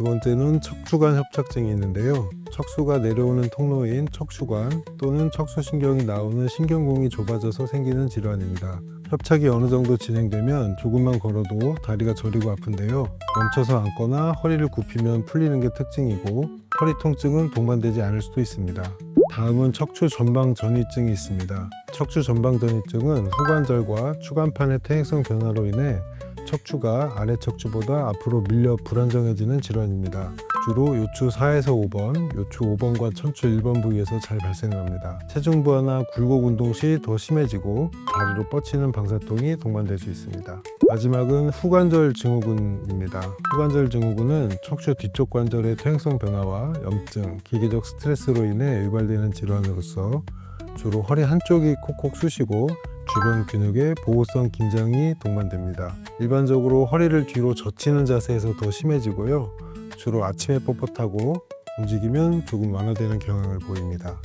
두 번째는 척추관 협착증이 있는데요. 척수가 내려오는 통로인 척추관 또는 척수신경이 나오는 신경공이 좁아져서 생기는 질환입니다. 협착이 어느 정도 진행되면 조금만 걸어도 다리가 저리고 아픈데요. 멈춰서 앉거나 허리를 굽히면 풀리는 게 특징이고 허리 통증은 동반되지 않을 수도 있습니다. 다음은 척추 전방 전이증이 있습니다. 척추 전방 전이증은 후관절과 추간판의 퇴행성 변화로 인해 척추가 아래 척추보다 앞으로 밀려 불안정해지는 질환입니다. 주로 요추 4에서 5번, 요추 5번과 천추 1번 부위에서 잘 발생합니다. 체중 부하나 굴곡 운동 시 더 심해지고 다리로 뻗치는 방사통이 동반될 수 있습니다. 마지막은 후관절 증후군입니다. 후관절 증후군은 척추 뒤쪽 관절의 퇴행성 변화와 염증, 기계적 스트레스로 인해 유발되는 질환으로서 주로 허리 한쪽이 콕콕 쑤시고 주변 근육의 보호성 긴장이 동반됩니다. 일반적으로 허리를 뒤로 젖히는 자세에서 더 심해지고요. 주로 아침에 뻣뻣하고 움직이면 조금 완화되는 경향을 보입니다.